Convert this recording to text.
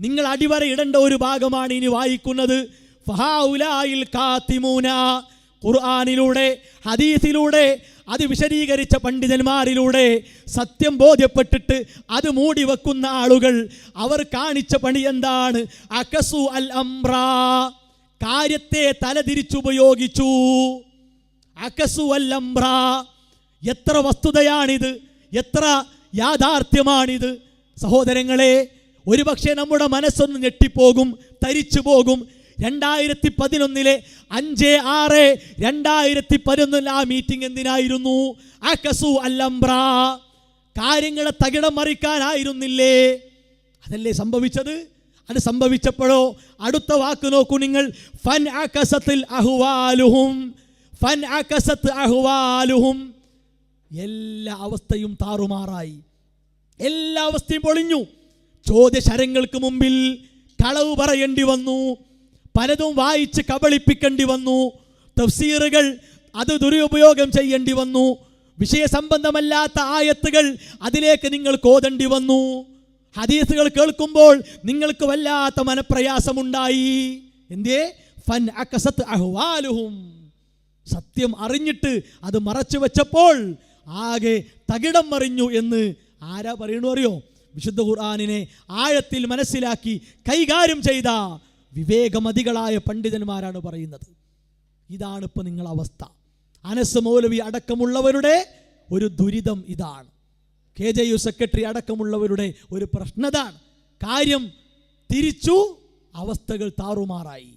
നിങ്ങൾ അടിവര ഇടേണ്ട ഒരു ഭാഗമാണ് ഇനി വായിക്കുന്നത്. ഖുർആാനിലൂടെ ഹദീസിലൂടെ അത് വിശദീകരിച്ച പണ്ഡിതന്മാരിലൂടെ സത്യം ബോധ്യപ്പെട്ടിട്ട് അത് മൂടി വെക്കുന്ന ആളുകൾ അവർ കാണിച്ച പണി എന്താണ്? അകസു അൽ അംറ. കാര്യത്തെ തലതിരിച്ചുപയോഗിച്ചു. അകസു അൽ അംറ. എത്ര വസ്തുതയാണിത്? എത്ര യാഥാർത്ഥ്യമാണിത്? സഹോദരങ്ങളെ ഒരുപക്ഷെ നമ്മുടെ മനസ്സൊന്ന് ഞെട്ടിപ്പോകും തരിച്ചു പോകും രണ്ടായിരത്തി പതിനൊന്നിലെ അഞ്ച് ആറ് രണ്ടായിരത്തി പതിനൊന്നിൽ ആ മീറ്റിംഗ് എന്തിനായിരുന്നു? അകസു അല്ലംബ്ര കാര്യങ്ങളെ തകിടം മറിക്കാനായിരുന്നില്ലേ? അതല്ലേ സംഭവിച്ചത്? അത് സംഭവിച്ചപ്പോഴോ? അടുത്ത വാക്ക് നോക്കൂ നിങ്ങൾ. ഫൻ അകസത്തിൽ അഹുവാലുഹും. ഫൻ അകസത്ത് അഹുവാലുഹും. എല്ലാ അവസ്ഥയും താറുമാറായി. എല്ലാ അവസ്ഥയും പൊളിഞ്ഞു. ചോദ്യശരങ്ങൾക്ക് മുമ്പിൽ കളവ് പറയേണ്ടി വന്നു. പലതും വായിച്ച് കബളിപ്പിക്കേണ്ടി വന്നു. തഫ്സീറുകൾ അത് ദുരുപയോഗം ചെയ്യേണ്ടി വന്നു. വിഷയസംബന്ധമല്ലാത്ത ആയത്തുകൾ അതിലേക്ക് നിങ്ങൾ കോതേണ്ടി വന്നു. ഹദീസുകൾ കേൾക്കുമ്പോൾ നിങ്ങൾക്ക് വല്ലാത്ത മനപ്രയാസമുണ്ടായി. എന്തേ? ഫൻ അക്കസത്ത് അഹ്വാലുഹും. സത്യം അറിഞ്ഞിട്ട് അത് മറച്ചു വെച്ചപ്പോൾ ആകെ തകിടം മറിഞ്ഞു എന്ന് ആരാ പറയണു അറിയോ? വിശുദ്ധ ഖുർആാനിനെ ആഴത്തിൽ മനസ്സിലാക്കി കൈകാര്യം ചെയ്ത വിവേകമതികളായ പണ്ഡിതന്മാരാണ് പറയുന്നത്. ഇതാണ് ഇപ്പൊ നിങ്ങൾ അവസ്ഥ. അനസ് മൗലവി അടക്കമുള്ളവരുടെ ഒരു ദുരിതം ഇതാണ്. കെ ജെ യു സെക്രട്ടറി അടക്കമുള്ളവരുടെ ഒരു പ്രശ്നതാണ്. കാര്യം തിരിച്ചു അവസ്ഥകൾ താറുമാറായി.